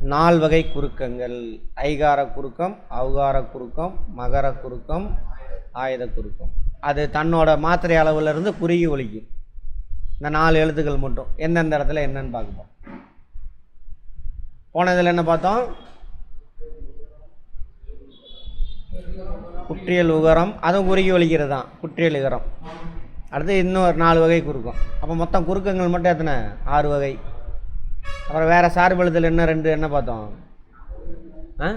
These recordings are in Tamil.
நால் வகை குறுக்கங்கள். ஐகார குறுக்கம் அவகார குறுக்கம் மகர குறுக்கம் ஆயுத குறுக்கம். அது தன்னோட மாத்திரை அளவிலிருந்து குறுகி ஒழிக்கும் இந்த நாலு எழுத்துக்கள் மட்டும். எந்தெந்த இடத்துல என்னன்னு பார்க்கப்போம். போன இதில் என்ன பார்த்தோம்? குற்றியல் உகரம். அதுவும் குறுகி ஒலிக்கிறது தான். குற்றியல் உகரம். அடுத்து இன்னும் ஒரு நாலு வகை குறுக்கம். அப்போ மொத்தம் குறுக்கங்கள் மட்டும் எத்தனை? ஆறு வகை. அப்புறம் வேறு சார்பெழுத்தில் என்ன ரெண்டு என்ன பார்த்தோம்? ஆ?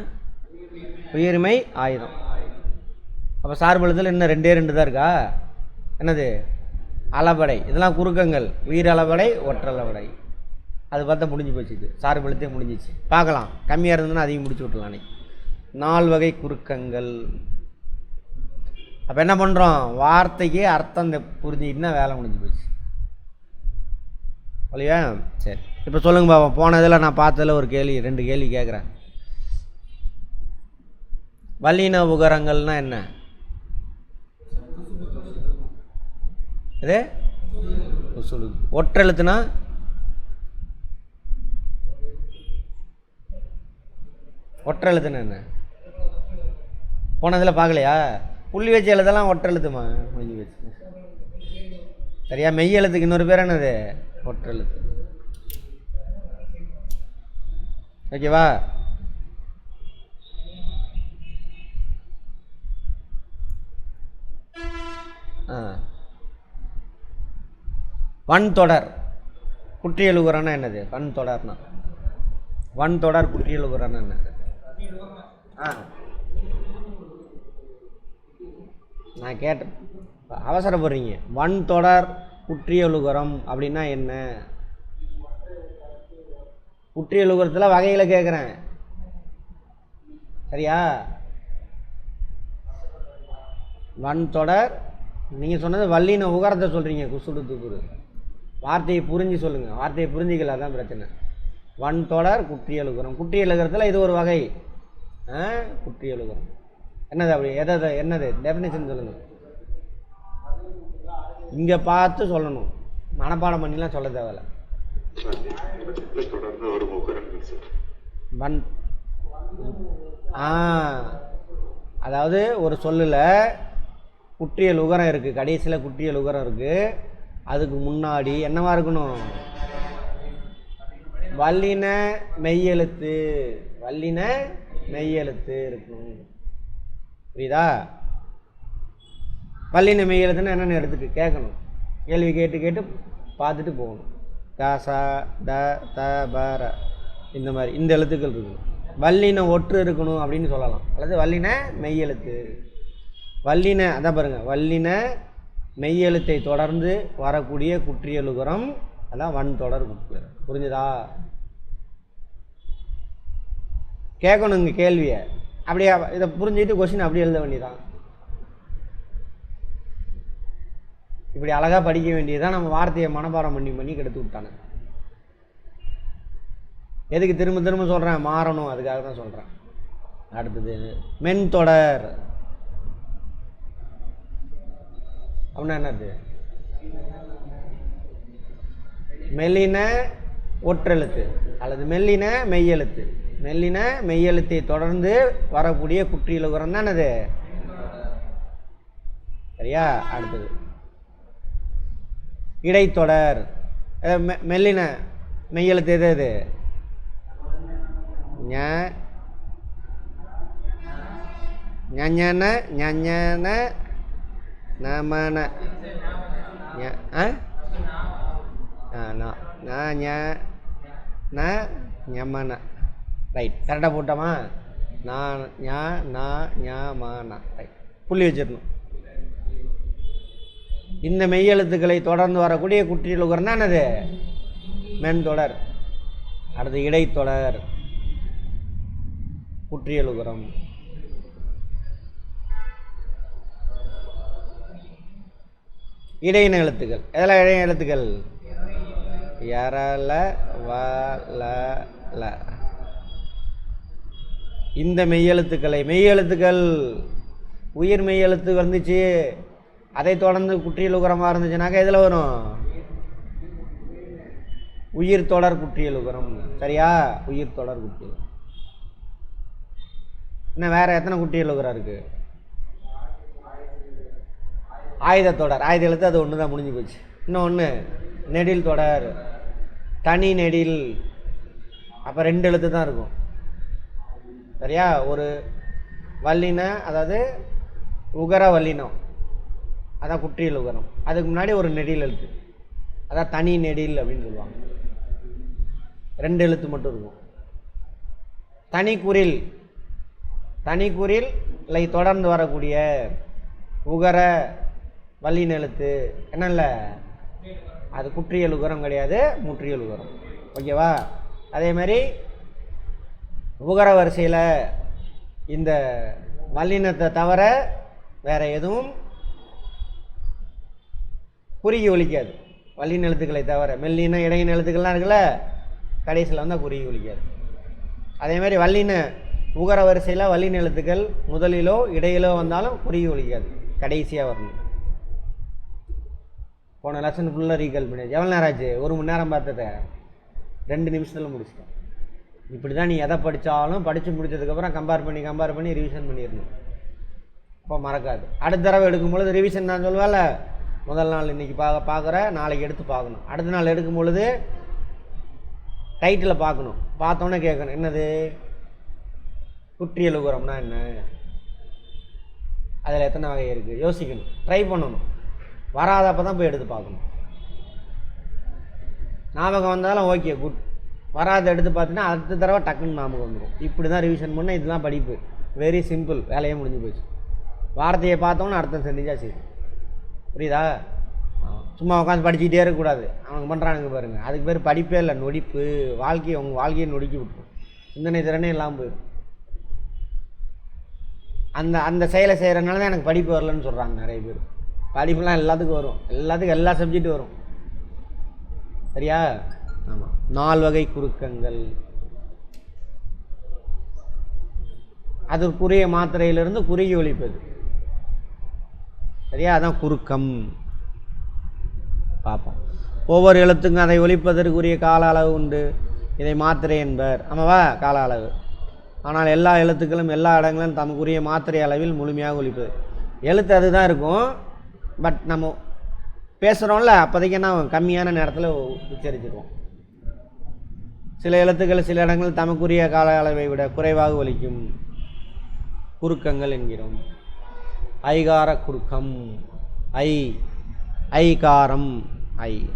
உயிர்மை ஆயுதம். அப்போ சார்பெழுத்தில் இன்னும் ரெண்டே ரெண்டு தான் இருக்கா? என்னது? அளபடை இதெல்லாம் குறுக்கங்கள். உயிர் அளபடை ஒற்றளபடை அது பார்த்தா முடிஞ்சு போச்சு இது. சார்பெழுத்தே முடிஞ்சிச்சு. பார்க்கலாம். கம்மியாக இருந்ததுன்னா அதையும் முடிச்சு விட்டலாம் அன்னைக்கு. நால் வகை குறுக்கங்கள். அப்போ என்ன பண்ணுறோம் வார்த்தைக்கு அர்த்தம் இந்த புரிஞ்சுக்கிட்டுனா வேலை முடிஞ்சு போச்சு. இல்லையா? சரி. இப்போ சொல்லுங்க பாப்பா போனதில் நான் பார்த்ததில் ஒரு கேள்வி ரெண்டு கேள்வி கேட்குறேன் வல்லின உகரங்கள்னால் என்ன? இது? சொல்லு ஒற்றெழுத்துனா? ஒற்றெழுத்துனா என்ன? போனதில் பார்க்கலையா? புள்ளி வச்சு எழுதலாம் ஒற்றெழுத்துமா முடிஞ்சு வச்சு சரியா மெய் எழுத்துக்கு இன்னொரு பேர் என்னது? ஒற்றெழுத்து. ஓகேவா? ஆ. வன் தொடர் குற்றியலுகுறன்னா என்னது? வன் தொடர்னா வன் தொடர் குற்றியலுகுறன்னா என்னது? ஆ. நான் கேட்டேன் அவசரப்படுறீங்க. வன் தொடர் குற்றியலுகரம் அப்படின்னா என்ன? குற்றியலுகரத்தில் வகைகளை கேட்குறேன் சரியா? வன் தொடர் நீங்கள் சொன்னது வள்ளின உகரத்தை சொல்கிறீங்க குசுடு துக்குரு வார்த்தையை புரிஞ்சு சொல்லுங்கள் வார்த்தையை புரிஞ்சிக்கல அதான் பிரச்சனை. வன் தொடர் குற்றியலுகரம் குற்றியலுகரத்தில் இது ஒரு வகை. ஆ? குற்றியலுகரம் என்னது அப்படி? எதை என்னது? டெஃபினேஷன் சொல்லுங்கள் இங்கே பார்த்து சொல்லணும். மனப்பாடம் பண்ணிலாம் சொல்ல தேவையில்ல. தொடர்ந்து சார் வன் ஆ அதாவது ஒரு சொல்லில் குற்றியல் உகரம் இருக்குது கடைசியில் குற்றியல் உகரம் இருக்குது அதுக்கு முன்னாடி என்னவா இருக்கணும்? வல்லின மெய்யெழுத்து வல்லின மெய்யெழுத்து இருக்கணும். புரியுதா? வல்லின மெய்யெழுத்துன்னு என்னென்னு எடுத்துக்கு கேட்கணும். கேள்வி கேட்டு கேட்டு பார்த்துட்டு போகணும். காசா ச ட த ப ர. இந்த மாதிரி இந்த எழுத்துக்கள் இருக்குது. வல்லின ஒற்று இருக்கணும் அப்படின்னு சொல்லலாம். அல்லது வல்லின மெய்யெழுத்து வல்லின அதான் பாருங்க வல்லின மெய்யெழுத்தை தொடர்ந்து வரக்கூடிய குற்றியலுகரம் அதான் வன் தொடர் குற்றியல். புரிஞ்சுதா? கேட்கணுங்க கேள்வியை. அப்படியே இதை புரிஞ்சுக்கிட்டு கொஸ்டின் அப்படியே எழுத வேண்டியதான் இப்படி அழகாக படிக்க வேண்டியதான் நம்ம வார்த்தையை மனப்பாடம் பண்ணி பண்ணி கெடுத்து விட்டானு. எதுக்கு திரும்ப திரும்ப சொல்கிறேன் மாறணும். அதுக்காக தான் சொல்கிறேன் அடுத்தது மென் தொடர் அப்படின்னா என்னது? மெல்லின ஒற்றெழுத்து அல்லது மெல்லின மெய்யெழுத்து. மெல்லின மெய்யெழுத்தை தொடர்ந்து வரக்கூடிய குற்றியலுகரம் தான் என்னது சரியா? அடுத்தது. இடைத்தொடர். மெ- மெல்லின மெய்யெழுத்து எது எது ஞ ஞஞன ஞஞன நமன ஆ ஆ ஞமன ரைட். கரெக்டாக போட்டோமா? நான் ஞா நான் ஞா ரைட். புள்ளி வச்சிடணும். இந்த மெய்யெழுத்துக்களை தொடர்ந்து வரக்கூடிய குற்றியலுகரம் தான் மென்தொடர். அடுத்து இடைத்தொடர். குற்றியலுகரம். இடையின எழுத்துக்கள். எதெல்லாம் இடையின எழுத்துக்கள்? யரல வல ல இந்த மெய்யெழுத்துக்களை. மெய்யெழுத்துக்கள். உயிர் மெய்யெழுத்து வந்துச்சு. அதை தொடர்ந்து குற்றியலுகரமாக இருந்துச்சுனாக்கா எதில் வரும்? உயிர் தொடர் குற்றியல் உகரம் சரியா? உயிர் தொடர் குற்றியல். இன்னும் வேறு எத்தனை குற்றியல் உகரம் இருக்குது ஆயுத தொடர். ஆயுத எழுத்து அது ஒன்று தான் முடிஞ்சு போச்சு. இன்னும் ஒன்று நெடில் தொடர். தனி நெடில். அப்போ ரெண்டு எழுத்து தான் இருக்கும். சரியா? ஒரு வல்லின அதாவது உகர வல்லினம். அதான் குற்றியல் உகரம். அதுக்கு முன்னாடி ஒரு நெடியில் எழுத்து அதான் தனி நெடில் அப்படின்னு சொல்லுவாங்க. ரெண்டு எழுத்து மட்டும் இருக்கும். தனி குரில். தனி குரில் இல்லை தொடர்ந்து வரக்கூடிய உகர வல்லின எழுத்து. என்னல்ல அது குற்றியல் உகரம் கிடையாது முற்றியல் உகரம். ஓகேவா அதே மாதிரி உகர வரிசையில் இந்த வல்லினத்தை தவிர வேறு எதுவும் குறுகி ஒழிக்காது வள்ளின் எழுத்துக்களை தவிர மெல்லின இடையின எழுத்துக்கள்லாம் இருக்குல்ல? கடைசியில் வந்தால் குறுகி ஒழிக்காது அதே மாதிரி வல்லின உகர வரிசையில் வல்லின எழுத்துக்கள் முதலிலோ இடையிலோ வந்தாலும் குறுகி ஒழிக்காது கடைசியாக வரணும். போன லெசன் ஃபுல்லாக ரீகால் பண்ணியாச்சு எவ்வளோ நேரம் ஆச்சு ஒரு மணி நேரம் பார்த்தத ரெண்டு நிமிஷத்தில் முடிச்சிட்டேன். இப்படி தான் நீ எதை படித்தாலும் படித்து முடிச்சதுக்கப்புறம் கம்பேர் பண்ணி கம்பேர் பண்ணி ரிவிஷன் பண்ணிடணும். அப்போ மறக்காது. அடுத்த தடவை எடுக்கும் பொழுது ரிவிஷன் நான் சொல்லுவேன்ல முதல் நாள் இன்னைக்கு பார்க்க பார்க்குற நாளைக்கு எடுத்து பார்க்கணும். அடுத்த நாள் எடுக்கும் பொழுது டைட்டில் பார்க்கணும். பார்த்தோன்னே கேட்கணும் என்னது? குற்றியல் உகரம்னா என்ன? அதில் எத்தனை வகை இருக்குது யோசிக்கணும் ட்ரை பண்ணணும். வராதப்போ தான் போய் எடுத்து பார்க்கணும். ஞாபகம் வந்தாலும் ஓகே குட் வராத எடுத்து பார்த்தீங்கன்னா அடுத்த தடவை டக்குன்னு ஞாபகம் வந்துடும் இப்படி தான் ரிவிஷன் பண்ணால் இதெல்லாம் படிப்பு. வெரி சிம்பிள் வேலையே முடிஞ்சு போச்சு. வார்த்தையை பார்த்தோன்னே அர்த்தம் தெரிஞ்சா சரி. புரியுதா? சும்மா உட்காந்து படிச்சுக்கிட்டே இருக்கக்கூடாது. அவங்க பண்ணுறானுங்க பாருங்க. அதுக்கு பேர் படிப்பே இல்லை நொடிப்பு. வாழ்க்கையை உங்கள் வாழ்க்கையை நொடிக்கி விட்டுரும். சிந்தனை திறனே இல்லாமல் போயிடும் அந்த அந்த செயலை செய்கிறனால தான் எனக்கு படிப்பு வரலன்னு சொல்கிறாங்க நிறைய பேர். படிப்புலாம் எல்லாத்துக்கும் வரும். எல்லாத்துக்கும் எல்லா சப்ஜெக்ட்டும் வரும். சரியா? ஆமாம் நால் வகை குறுக்கங்கள். அதற்குரிய மாத்திரையிலிருந்து குறுகி ஒழிப்பது சரியா அதான் குறுக்கம். பார்ப்போம். ஒவ்வொரு எழுத்துக்கும் அதை ஒழிப்பதற்குரிய கால அளவு உண்டு. இதை மாத்திரை என்பர். ஆமாவா? கால அளவு. ஆனால் எல்லா எழுத்துக்களும் எல்லா இடங்களும் தமக்குரிய மாத்திரை அளவில் முழுமையாக ஒழிப்பது. எழுத்து அதுதான் இருக்கும். பட் நம்ம பேசுகிறோம்ல அப்போதைக்கு என்ன கம்மியான நேரத்தில் உச்சரிச்சிருவோம். சில எழுத்துக்கள் சில இடங்களில் தமக்குரிய கால அளவை விட குறைவாக ஒழிக்கும். குறுக்கங்கள் என்கிறோம். ஐகார குறுக்கம் ஐ ஐகாரம் ஐ.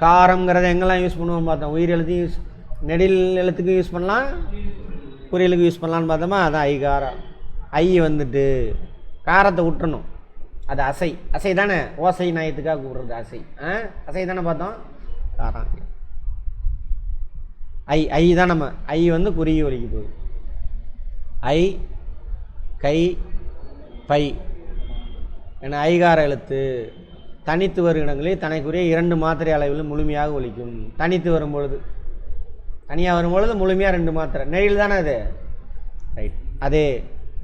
காரங்கிறத எங்கெல்லாம் யூஸ் பண்ணுவோம் பார்த்தோம். உயிர் எழுத்தையும் யூஸ் நெடில் எழுத்துக்கும் யூஸ் பண்ணலாம் குறியலுக்கு யூஸ் பண்ணலான்னு பார்த்தோமா? அதான் ஐகாரம். ஐ வந்துட்டு காரத்தை விட்டுறணும் அது அசை. அசை தானே? ஓசை நாயத்துக்காக கூடுறது அசை. ஆ? அசை தானே பார்த்தோம்? காரம். ஐ ஐ தான் நம்ம. ஐ வந்து குறிய ஒலிக்கு போகுது. ஐ கை பை. என ஐகார எழுத்து. தனித்து வரும் இடங்களில் தனக்குரிய இரண்டு மாத்திரை அளவில் முழுமையாக ஒழிக்கும் தனித்து வரும் பொழுது தனியாக வரும் பொழுது முழுமையாக ரெண்டு மாத்திரை. நெழில் தானே அது? ரைட் அதே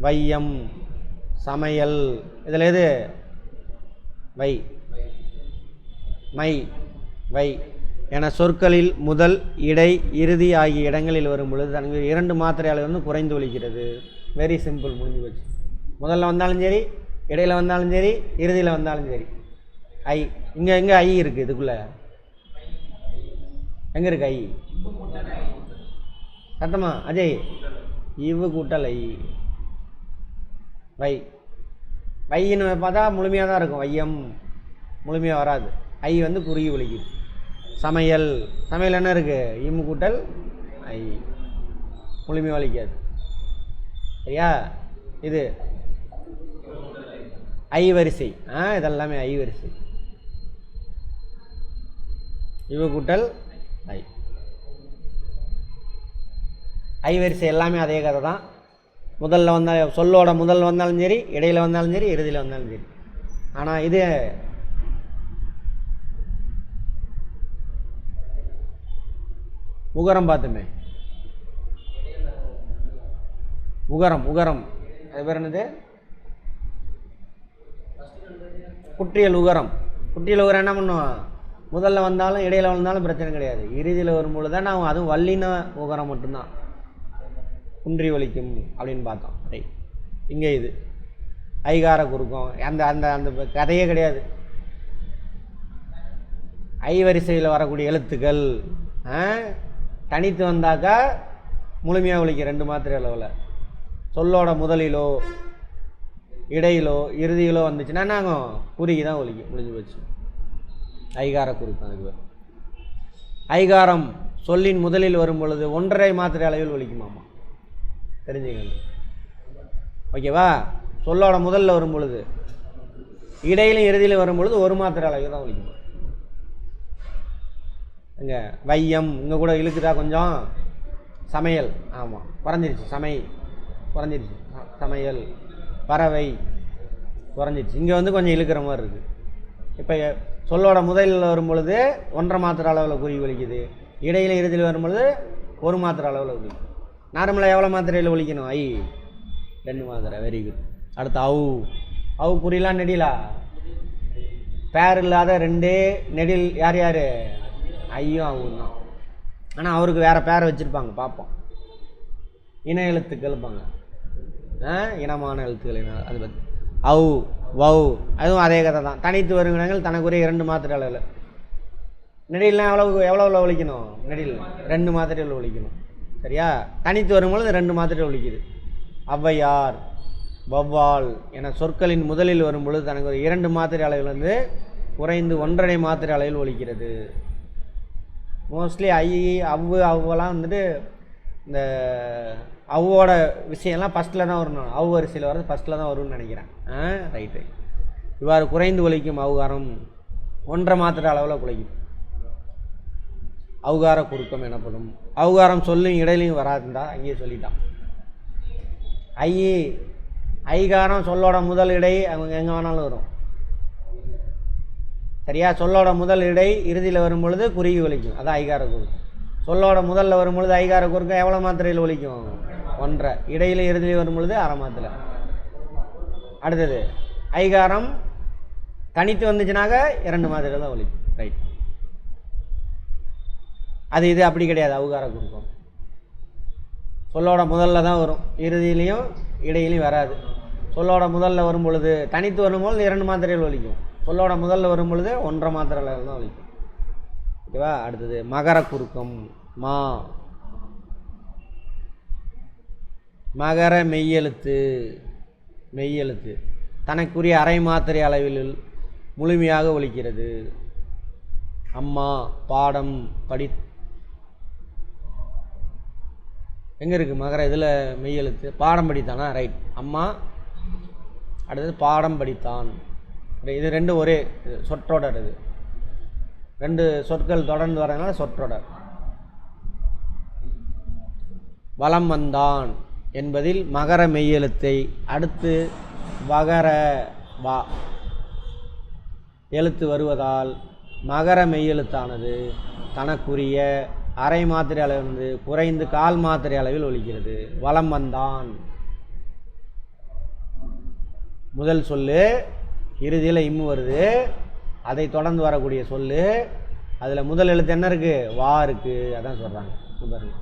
வையம் சமையல். இதில் எது? வை. மை. வை. என சொற்களில் முதல் இடை இறுதி ஆகிய இடங்களில் வரும் பொழுது தனக்கு இரண்டு மாத்திரை அளவு வந்து குறைந்து ஒழிக்கிறது வெரி சிம்பிள் முடிஞ்சு போச்சு. முதல்ல வந்தாலும் சரி இடையில வந்தாலும் சரி இறுதியில் வந்தாலும் சரி. ஐ இங்கே எங்கே ஐ இருக்குது இதுக்குள்ளே. எங்கே இருக்கு ஐ? சத்தமா அஜய். இவு கூட்டல் ஐ. வை. வையின்னு பார்த்தா முழுமையாக தான் இருக்கும். வையம் முழுமையாக வராது. ஐ வந்து குறுகி ஒழிக்கும் சமையல். சமையல் என்ன இருக்குது இம்மு கூட்டல் ஐ. முழுமையாக ஒழிக்காது சரியா? இது. ஐ வரிசை ஆ இதெல்லாமே ஐவரிசை. இவ கூட்டல் ஐ. ஐவரிசை எல்லாமே அதே கதை தான். முதல்ல வந்தால் சொல்லோட முதல் வந்தாலும் சரி இடையில் வந்தாலும் சரி இறுதியில் வந்தாலும் சரி. ஆனால் இது உகரம் பார்த்துமே. உகரம் உகரம். அது பேர் என்னது? குற்றியல் உகரம். குற்றியல் உகரம் என்ன பண்ணுவோம் முதல்ல வந்தாலும் இடையில வந்தாலும் பிரச்சனை கிடையாது. இறுதியில் வரும்பொழுது தான் நான் அதுவும் வல்லின உகரம் மட்டும்தான். குன்றி ஒலிக்கும் அப்படின்னு பார்த்தோம் ரைட் இங்கே இது. ஐகார குறுக்கம். அந்த அந்த அந்த கதையே கிடையாது. ஐ வரிசையில் வரக்கூடிய எழுத்துக்கள் தனித்து வந்தாக்கா முழுமையாக ஒழிக்க ரெண்டு மாத்திரை அளவில். சொல்லோட முதலிலோ இடையிலோ இறுதியிலோ வந்துச்சுன்னா நாங்கள் குறுகி தான் ஒலிக்கும் முடிஞ்சு போச்சு. ஐகார குறிப்பு அதுக்கு பேர். ஐகாரம் சொல்லின் முதலில் வரும் பொழுது ஒன்றரை மாத்திரை அளவில் ஒலிக்குமாமா. தெரிஞ்சுக்கணும் ஓகேவா சொல்லோட முதல்ல வரும் பொழுது. இடையிலும் இறுதியிலும் வரும் பொழுது ஒரு மாத்திரை அளவில் தான் ஒலிக்குமா? இங்கே வையம் இங்கே கூட இழுக்குதா கொஞ்சம்? சமையல். ஆமாம் குறைஞ்சிருச்சு. சமை குறைஞ்சிருச்சு. ச- சமையல். பறவை குறைஞ்சிடுச்சு. இங்கே வந்து கொஞ்சம் இழுக்கிற மாதிரி இருக்குது இப்போ சொல்லோட முதலில் வரும் பொழுது ஒன்றரை மாத்திரை அளவில் குருவி ஒழிக்குது இடையில இறுதியில் வரும்பொழுது ஒரு மாத்திரை அளவில் ஒழிக்கும் நார்மலாக எவ்வளோ மாத்திரையில் ஒழிக்கணும் ஐ ரெண்டு மாத்திரை. வெரி குட் அடுத்து அவு அவு குறிலாம் நெடிலா? பேர் இல்லாத ரெண்டே நெடில் யார் யார்? ஐயும் அவும் தான். ஆனால் அவருக்கு வேறு பேரை வச்சுருப்பாங்க. பார்ப்போம். இன எழுத்துக்கள் பாங்க இனமான எழுத்துக்கள் அது பற்றி அவு வவ் அதுவும் அதே கதை தான். தனித்து வருங்கினங்கள் தனக்குரிய இரண்டு மாத்திரை அளவில் நெடில்லாம் எவ்வளவு எவ்வளோ ஒழிக்கணும்? நெடில் ரெண்டு மாத்திரையில் ஒழிக்கணும். சரியா? தனித்து வரும்பொழுது ரெண்டு மாத்திரை ஒழிக்குது. ஔவையார் வௌவால் என சொற்களின் முதலில் வரும்பொழுது தனக்கு ஒரு இரண்டு மாத்திரை அளவில் வந்து குறைந்து ஒன்றரை மாத்திரை அளவில் ஒழிக்கிறது. மோஸ்ட்லி ஐ அவ்வு அவ்வெல்லாம் வந்துட்டு இந்த அவ்வோட விஷயம்லாம் ஃபஸ்ட்டில் தான் வரணும். அவு வரிசையில் வர்றது ஃபஸ்ட்டில் தான் வரும்னு நினைக்கிறேன். ஆ? ரைட்டு இவ்வாறு குறைந்து ஒலிக்கும் அவுகாரம் ஒன்றரை மாத்திரை அளவில் குலைக்கும் அவுகார குறுக்கம் எனப்படும். அவுகாரம் சொல்லும் இடையிலையும் வராதுந்தா அங்கேயே சொல்லிட்டான். ஐ ஐகாரம் சொல்லோட முதல் இடை அவங்க எங்கே வேணாலும் வரும். சரியா? சொல்லோட முதல் இடை இறுதியில் வரும் பொழுது குறுகி ஒலிக்கும் அதான் ஐகார குறுக்கம். சொல்லோட முதல்ல வரும் பொழுது ஐகார குறுக்கம் எவ்வளோ மாத்திரையில் ஒலிக்கும் ஒன்றரை. இடையில் இறுதியில் வரும் பொழுது அரை மாத்திரை அடுத்தது ஐகாரம் தனித்து வந்துச்சுனாக்க இரண்டு மாத்திரை தான் ஒலிக்கும் ரைட் அது இது அப்படி கிடையாது. அவுகார குறுக்கம். சொல்லோட முதல்ல தான் வரும். இறுதியிலையும் இடையிலையும் வராது. சொல்லோட முதல்ல வரும் பொழுது தனித்து வரும்பொழுது இரண்டு மாத்திரைகள் ஒழிக்கும். சொல்லோட முதல்ல வரும் பொழுது ஒன்றரை மாத்திரைகள் தான் ஒழிக்கும். ஓகேவா? அடுத்தது மகர குறுக்கம். மா. மகர மெய்யெழுத்து மெய்யெழுத்து. தனக்குரிய அரை மாத்திரை அளவில் முழுமையாக ஒழிக்கிறது அம்மா பாடம் படி எங்கே இருக்குது மகர? இதில் மெய்யெழுத்து. பாடம் படித்தானா? ரைட் அம்மா அடுத்தது பாடம் படித்தான். இது ரெண்டும் ஒரே சொற்றொடர் இது. ரெண்டு சொற்கள் தொடர்ந்து வரதுனால சொற்றொடர். வலம் வந்தான். என்பதில் மகர மெய்யெழுத்தை அடுத்து வகர வா எழுத்து வருவதால் மகர மெய்யெழுத்தானது தனக்குரிய அரை மாத்திரை அளவிலிருந்து குறைந்து கால் மாத்திரை அளவில் ஒழிக்கிறது வளம் வந்தான். முதல் சொல்லு இறுதியில் இம்மு வருது. அதை தொடர்ந்து வரக்கூடிய சொல்லு. அதில் முதல் எழுத்து என்ன இருக்குது வா இருக்குது அதான் சொல்கிறாங்க பாருங்க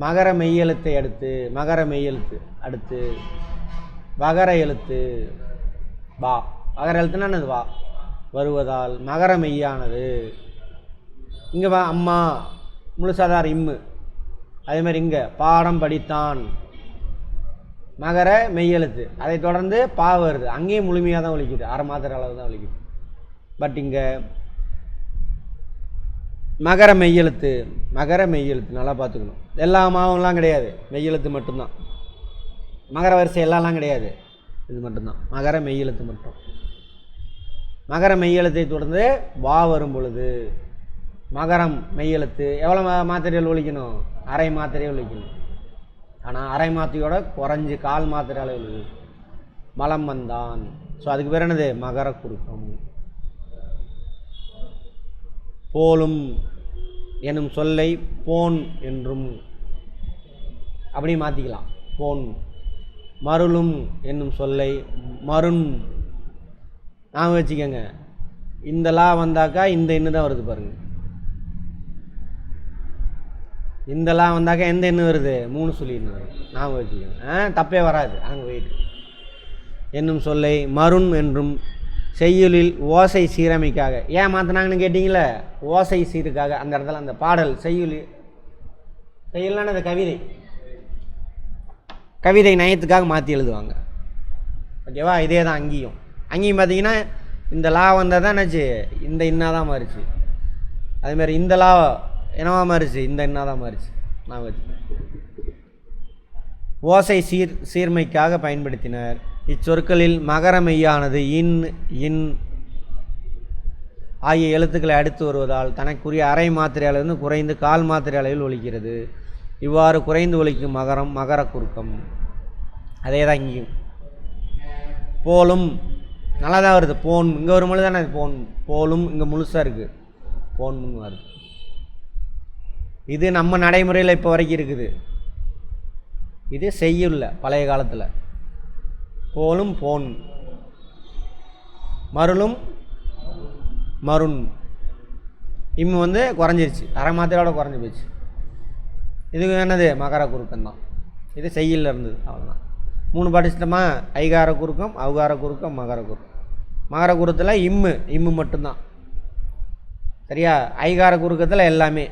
மகர மெய்யெழுத்தை அடுத்து மகர மெய்யெழுத்து அடுத்து வகர எழுத்து வா. வகர எழுத்துனா என்னது? வா. வருவதால் மகர மெய்யானது. இங்கே வா அம்மா. முழுசாதார் இம்மு அதே மாதிரி இங்கே பாடம் படித்தான். மகர மெய்யெழுத்து அதை தொடர்ந்து பா வருது. அங்கேயும் முழுமையாக தான் ஒழிக்குது அரை மாத்திர அளவு தான் ஒழிக்குது பட் இங்கே மகர மெய்யெழுத்து மகர மெய்யெழுத்து நல்லா பார்த்துக்கணும். எல்லா மாவும்லாம் கிடையாது. மெய்யெழுத்து மட்டும்தான். மகர வரிசை எல்லாம்லாம் கிடையாது. இது மட்டும்தான். மகர மெய்யெழுத்து மட்டும். மகர மெய்யெழுத்தை தொடர்ந்து வா வரும் பொழுது மகரம் மெய்யெழுத்து எவ்வளோ மாத்திரைகள் ஒழிக்கணும்? அரை மாத்திரையை ஒழிக்கணும். ஆனால் அரை மாத்திரையோட குறைஞ்சி கால் மாத்திரை அளவில் மலம் வந்தான். ஸோ அதுக்கு பேர் என்னது? மகர குறுக்கம் போலும் எனும் சொல்லை போன் என்றும். அப்படி மாற்றிக்கலாம் போன். மருளும் என்னும் சொல்லை மருண். நாம் வச்சுக்கோங்க. இந்த லா வந்தாக்கா இந்த எண்ணு தான் வருது பாருங்கள் இந்த லா வந்தாக்கா எந்த எண்ணு வருது? மூணு சொல்லி எண்ணு வருது வச்சுக்கோங்க. ஆ தப்பே வராது. அங்கே போயிட்டு. என்னும் சொல்லை மருண் என்றும் செய்யுளில் ஓசை சீரமைக்காக. ஏன் மாற்றினாங்கன்னு கேட்டிங்களே? ஓசை சீருக்காக. அந்த இடத்துல அந்த பாடல் செய்யுள். செய்யுள்னா அந்த கவிதை. கவிதை நயத்துக்காக மாற்றி எழுதுவாங்க. ஓகேவா? இதே தான் அங்கேயும். அங்கேயும் பார்த்தீங்கன்னா இந்த லா வந்தால் தான் என்னாச்சு? இந்த இன்னா தான் மாறிச்சு. அதுமாரி இந்த லா என்னவா மாறிச்சு? இந்த இன்னா தான் மாறிச்சு. நான் ஓசை சீர் சீர்மைக்காக பயன்படுத்தினர். இச்சொற்களில் மகர மெய்யானது இன் இன் ஆகிய எழுத்துக்களை அடுத்து வருவதால் தனக்குரிய அரை மாத்திரை அளவிலிருந்து குறைந்து கால் மாத்திரை அளவில் ஒழிக்கிறது இவ்வாறு குறைந்து ஒழிக்கும் மகரம் மகர குறுக்கம். அதே தான் இங்கேயும். போலும் நல்லா தான் வருது. போன் இங்கே வரும்பொழுது தானே போன். போலும் இங்கே முழுசாக இருக்குது போன்முன்னு வருது. இது நம்ம நடைமுறையில் இப்போ வரைக்கும் இருக்குது. இது செய்யுள்ள பழைய காலத்தில். போலும் போன். மருளும் மருண். இம்மு வந்து குறைஞ்சிருச்சு. அரை மாத்திரையோட குறைஞ்சி போச்சு. இதுக்கு என்னது? மகர குறுக்கம் தான் இது செய்யில் இருந்தது. அவ்வளோதான் மூணு படிச்சிட்டோமா ஐகார குறுக்கம் அவுகார குறுக்கம் மகர குறுக்கம். மகர குறுத்தில் இம்மு. இம்மு மட்டும்தான். சரியா? ஐகார குறுக்கத்தில் எல்லாமே.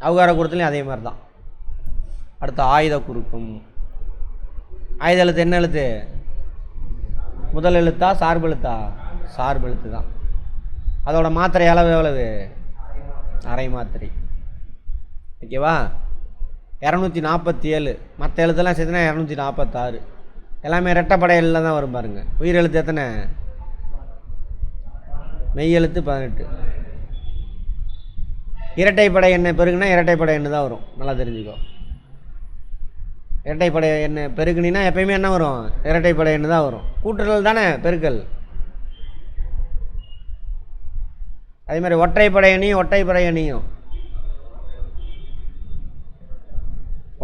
அவுகார குறுத்துலையும் அதே மாதிரி தான் அடுத்து ஆயுத குறுக்கம். ஆயுத எழுத்து என்ன எழுத்து? முதல் எழுத்தா சார்பு எழுத்தா? சார்பு எழுத்து தான். அதோட மாத்திரை அளவு எவ்வளவு? அரை மாத்திரை. ஓகேவா இரநூத்தி நாற்பத்தி ஏழு மற்ற எழுத்தெல்லாம் சேர்த்துனா இரநூத்தி நாற்பத்தாறு எல்லாமே ரெட்டப்படையில் தான் வரும் பாருங்கள் உயிர் எழுத்து எத்தனை? மெய் எழுத்து பதினெட்டு. இரட்டைப்படை எண்ணெய் பெருகுனா இரட்டைப்படை எண்ணெய் தான் வரும். நல்லா தெரிஞ்சுக்கோ. இரட்டைப்படை என்ன பெருகுனினா எப்பயுமே என்ன வரும்? இரட்டைப்படை என்ன தான் வரும். கூட்டுறல் தானே? பெருக்கல். அதே மாதிரி ஒற்றைப்படை அணியும் ஒற்றைப்படை அணியும்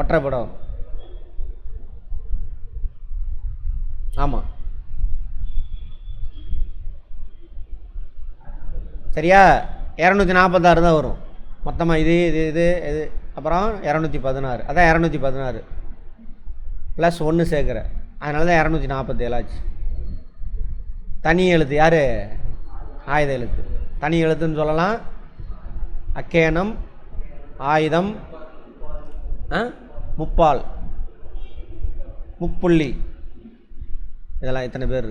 ஒற்றைப்படம். ஆமாம் சரியா? இரநூத்தி நாற்பத்தாறு தான் வரும். மொத்தமாக இது இது இது இது. அப்புறம் இரநூத்தி பதினாறு. அதான் இரநூத்தி பதினாறு. ப்ளஸ் ஒன்று சேர்க்குறேன் அதனால தான் இரநூத்தி நாற்பத்தி ஏழாச்சு தனி எழுத்து யார்? ஆயுத எழுத்து. தனி எழுத்துன்னு சொல்லலாம். அக்கேனம் ஆயுதம் முப்பால். முப்புள்ளி. இதெல்லாம் இத்தனை பேர்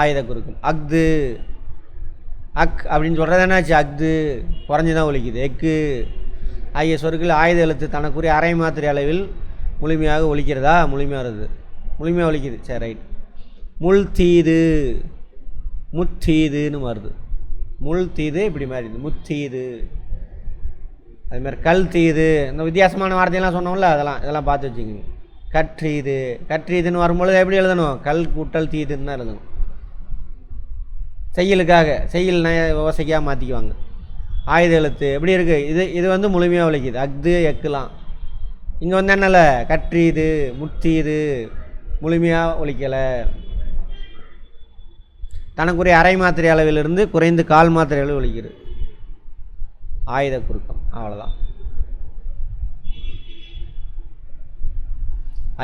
ஆயுத குறுக்கம் அக்து அக் அப்படின்னு சொல்கிறது என்னாச்சு? அக்து குறைஞ்சி தான் ஒழிக்குது. எக்கு ஆகிய சொற்கள் ஆயுத எழுத்து தனக்குரிய அரை மாத்திரை அளவில் முழுமையாக ஒழிக்கிறதா முழுமையாக வருது. முழுமையாக ஒழிக்குது சரி ரைட் முள் தீது. முத்தீதுன்னு வருது. முள் தீது இப்படி மாறிடுது. முத்தீது அதுமாதிரி கல் தீது. இந்த வித்தியாசமான வார்த்தையெல்லாம் சொன்னோம்ல அதெல்லாம் இதெல்லாம் பார்த்து வச்சுக்கோங்க. கற்றீது கற்றீதுன்னு வரும்பொழுது எப்படி எழுதணும்? கல் கூட்டல் தீதுன்னு தான் எழுதணும். செய்யலுக்காக செய்யல் ஓசைக்காக மாற்றிக்குவாங்க ஆயுத எழுத்து. எப்படி இருக்குது இது இது வந்து முழுமையாக ஒழிக்குது அக்து எக்குலாம் இங்கே வந்து என்னல? கற்றியுது முற்றியுது முழுமையாக ஒழிக்கலை. தனக்குரிய அரை மாத்திரை அளவிலிருந்து குறைந்து கால் மாத்திரை அளவு ஒழிக்கிறது ஆயுத குறுக்கம் அவ்வளோதான்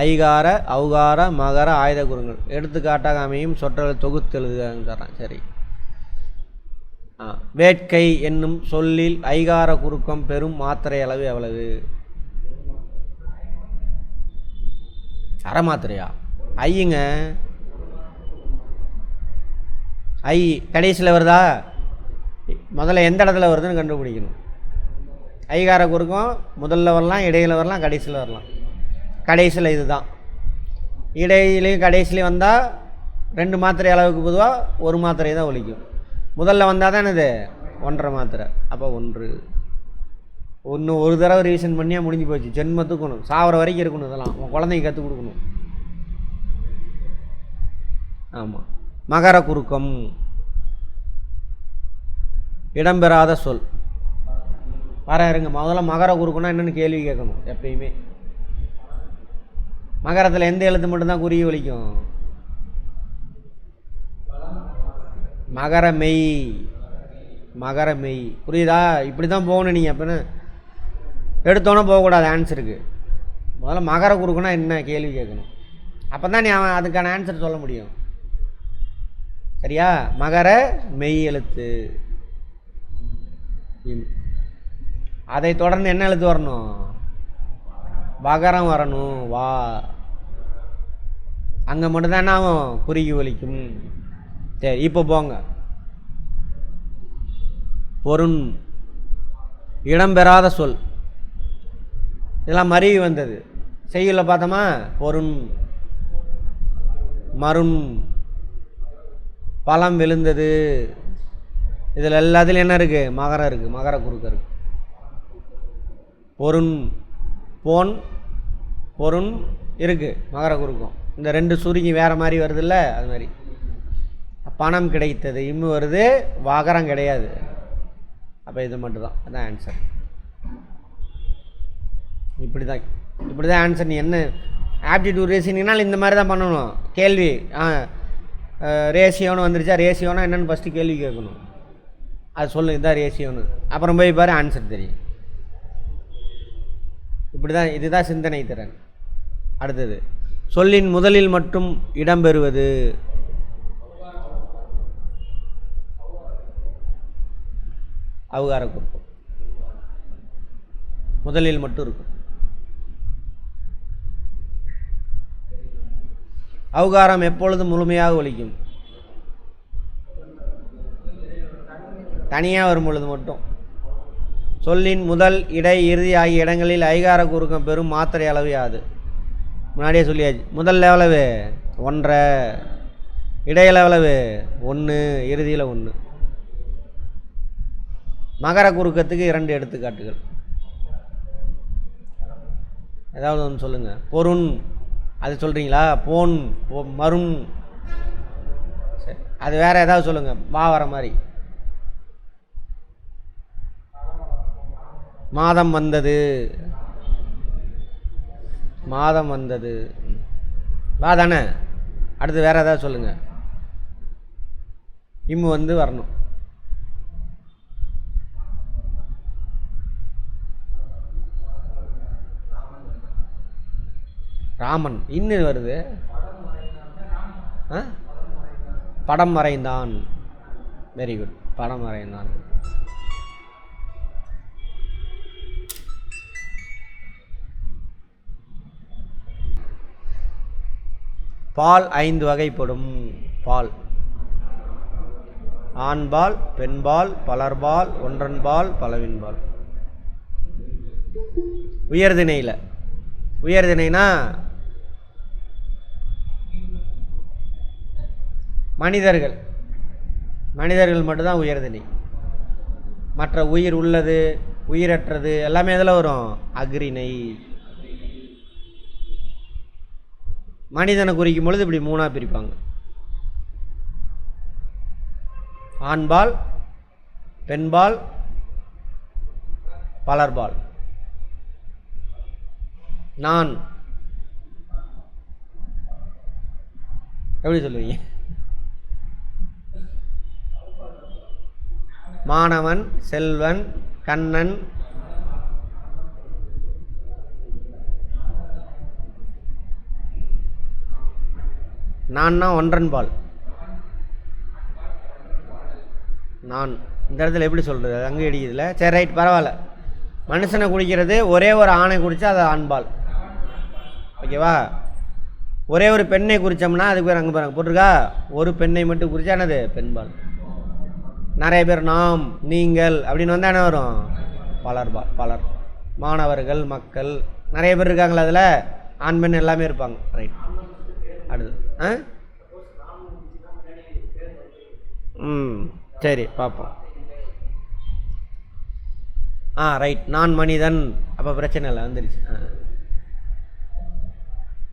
ஐகார அவுகார மகர ஆயுத குறுங்கள் எடுத்துக்காட்டாக அமையும் சொற்றலை தொகுத்து எழுதுகன்னு தர்றேன் சரி. வேட்கை என்னும் சொல்லில் ஐகார குறுக்கம் பெரும் மாத்திரை அளவு எவ்வளவு? அரை மாத்திரையா ஐயுங்க. ஐ கடைசியில் வருதா? முதல்ல எந்த இடத்துல வருதுன்னு கண்டுபிடிக்கணும். ஐகார குறுக்கம் முதல்ல வரலாம் இடையில் வரலாம் கடைசியில் வரலாம். கடைசியில் இதுதான். இடையிலையும் கடைசிலையும் வந்தால் ரெண்டு மாத்திரை அளவுக்கு பொதுவாக ஒரு மாத்திரை தான் ஒழிக்கும். முதல்ல வந்தால் தான் இது ஒன்றரை மாத்திரை. அப்போ ஒன்று ஒன்று ஒரு தடவை ரிவிஷன் பண்ணியா முடிஞ்சு போச்சு. ஜென்மத்துக்கணும் சாவர வரைக்கும் இருக்கணும் இதெல்லாம். உன் குழந்தைக்கு கற்றுக் கொடுக்கணும். ஆமாம் மகர குறுக்கம். இடம்பெறாத சொல். வர இருங்க. முதல்ல மகர குறுக்கம்னா என்னென்னு கேள்வி கேட்கணும் எப்பயுமே. மகரத்தில் எந்த எழுத்து மட்டும்தான் குறுகி ஒழிக்கும் மகர மெய் மகர மெய் புரியுதா? இப்படி தான் போகணும் நீங்கள் அப்படின்னு எடுத்தோன்னே போகக்கூடாது ஆன்சருக்கு முதல்ல மகர குறுக்குனா என்ன கேள்வி கேட்கணும். அப்போ தான் நீ அவன் அதுக்கான ஆன்சர் சொல்ல முடியும். சரியா? மகர மெய் எழுத்து. அதை தொடர்ந்து என்ன எழுத்து வரணும்? வகரம் வரணும். வா. அங்கே மட்டும்தானே ஆகும் குறுகி ஒலிக்கும். சரி இப்போ போங்க. பொருண். இடம்பெறாத சொல். இதெல்லாம் மருவி வந்தது. செய்யுள்ள பார்த்தோமா? பொருண் மருண் பழம் விழுந்தது. இதில் எல்லாத்துலையும் என்ன இருக்குது மகரம் இருக்குது மகர குறுக்க இருக்குது பொருண் போன் பொருண் இருக்குது மகர குறுக்கம். இந்த ரெண்டு சுருங்கி வேறு மாதிரி வருதுல்ல அது மாதிரி. பணம் கிடைத்தது இம்மு வருது வகரம் கிடையாது. அப்போ இது மட்டும்தான். அதான் ஆன்சர் இப்படி தான் இப்படி தான் ஆன்சர் நீ என்ன ஆப்டிடியூட் ரேசிங்னால் இந்த மாதிரி தான் பண்ணணும். கேள்வி. ஆ ரேசியோன்னு வந்துருச்சா? ரேசியோனா என்னென்னு ஃபஸ்ட்டு கேள்வி கேட்கணும். அது சொல்லு இதுதான் ரேசியோன்னு அப்புறம் போய் பாரு ஆன்சர் தெரியும். இப்படி தான் இதுதான் சிந்தனை திறன். அடுத்தது சொல்லின் முதலில் மட்டும் இடம்பெறுவது அவகார குறிப்பு. முதலில் மட்டும் இருக்கும். அவகாரம் எப்பொழுது முழுமையாக ஒழிக்கும் தனியாக வரும் பொழுது மட்டும். சொல்லின் முதல் இடை இறுதி ஆகிய இடங்களில் ஐகார குறுக்கம் பெரும் மாத்திரை அளவு யாது? முன்னாடியே சொல்லியாச்சு. முதல் எவ்வளவு? ஒன்றரை. இடையில எவ்வளவு? ஒன்று இறுதியில் ஒன்று மகர குறுக்கத்துக்கு இரண்டு எடுத்துக்காட்டுகள். ஏதாவது ஒன்று சொல்லுங்கள் பொருண் அது சொல்கிறீங்களா போன் போ மருண் சரி. அது வேறு ஏதாவது சொல்லுங்கள் வா வர மாதிரி. மாதம் வந்தது. மாதம் வந்தது. வா தானே. அடுத்து வேறு ஏதாவது சொல்லுங்கள் இம்மு வந்து வரணும். ராமன். இன்னும் வருது? ஆ? படம் வரைந்தான். வெரி குட் படம் வரைந்தான். பால் ஐந்து வகைப்படும். பால். ஆண்பால் பெண்பால் பலர்பால் ஒன்றன்பால் பலவின்பால். உயர்திணையில். உயர்தினைனா மனிதர்கள். மனிதர்கள் மட்டும்தான் உயர்தினை மற்ற உயிர் உள்ளது உயிரற்றது எல்லாமே எதில் வரும்? அக்ரிணை மனிதனை குறிக்கும் பொழுது இப்படி மூணாக பிரிப்பாங்க. ஆண்பால் பெண்பால் பலர்பால். நான். எப்படி சொல்லுவீங்க? மாணவன் செல்வன் கண்ணன். நான்னா ஒன்றன் பால். நான். இந்த இடத்துல எப்படி சொல்கிறது அங்கே அடிக்கிறதுல சரி ரைட் பரவாயில்ல. மனுஷனை குடிக்கிறது ஒரே ஒரு ஆணை குடித்தா அது ஆண்பால். ஓகேவா? ஒரே ஒரு பெண்ணை குறித்தோம்னா அதுக்கு பேர் அங்கே பாருங்க போட்டிருக்கா? ஒரு பெண்ணை மட்டும் குறித்தா என்னது? பெண்பால். நிறைய பேர் நாம் நீங்கள் அப்படின்னு வந்தால் என்ன வரும்? பலர்பால் பலர். மாணவர்கள் மக்கள் நிறைய பேர் இருக்காங்களா அதில்? ஆண் பெண் எல்லாமே இருப்பாங்க. ரைட் அடுத்து ஆ? ம் சரி பார்ப்போம். ஆ ரைட் நான் மனிதன். அப்போ பிரச்சனை இல்லை வந்துருச்சு. ஆ.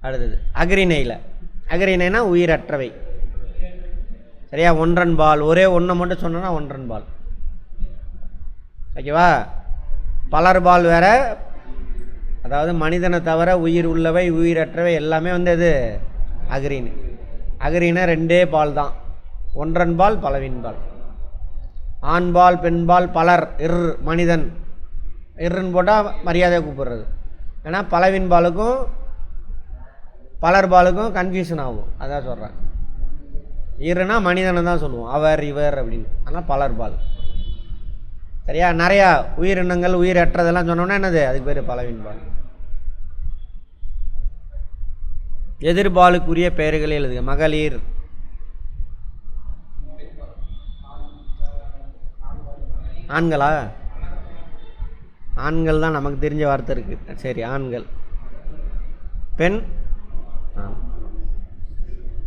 அடுத்தது அக்ரிணையில். அகரிணைனா உயிரற்றவை. சரியா? ஒன்றன் பால். ஒரே ஒன்றை மட்டும் சொன்னோன்னா ஒன்றன் பால். ஓகேவா? பலர் பால் வேற அதாவது மனிதனை தவிர உயிர் உள்ளவை உயிரற்றவை எல்லாமே வந்து அது அகரீன் அக்ரீனா ரெண்டே பால் தான். ஒன்றன் பால் பலவின் பால். ஆண்பால் பெண்பால் பலர் இர் மனிதன். இர்ன்னு போட்டால் மரியாதையாக கூப்பிடுறது. ஏன்னா பலர் பலர்பாலுக்கும் கன்ஃபியூஷன் ஆகும். அதான் சொல்கிறேன் இருனா மனிதனை தான் சொல்லுவோம். அவர் இவர் அப்படின்னு. ஆனால் பலர்பால் சரியா? நிறையா உயிரினங்கள் உயிரற்றதெல்லாம் சொன்னோன்னா என்னது? அதுக்கு பேர் பலவின்பால் எதிர்பாலுக்குரிய பெயர்களை எழுதுக. மகளிர். ஆண்களா? ஆண்கள் தான் நமக்கு தெரிஞ்ச வார்த்தை இருக்குது சரி ஆண்கள். பெண்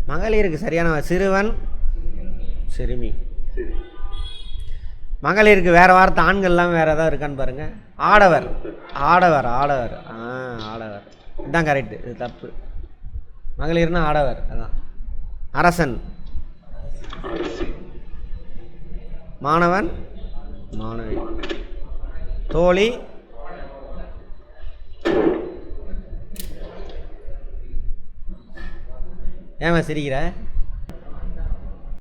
மகளிருக்கு சரியான சிறுவன் சிறுமி. மகளிருக்கு வேறு வார்த்தை ஆண்கள்லாம் வேறு ஏதாவது இருக்கான்னு பாருங்கள் ஆடவர். ஆடவர் ஆடவர். ஆ ஆடவர். இதுதான் கரெக்டு இது தப்பு. மகளிர்னா ஆடவர் அதான். அரசன். மாணவன். மாணவி. தோழி. ஏன் சிரிக்கிற?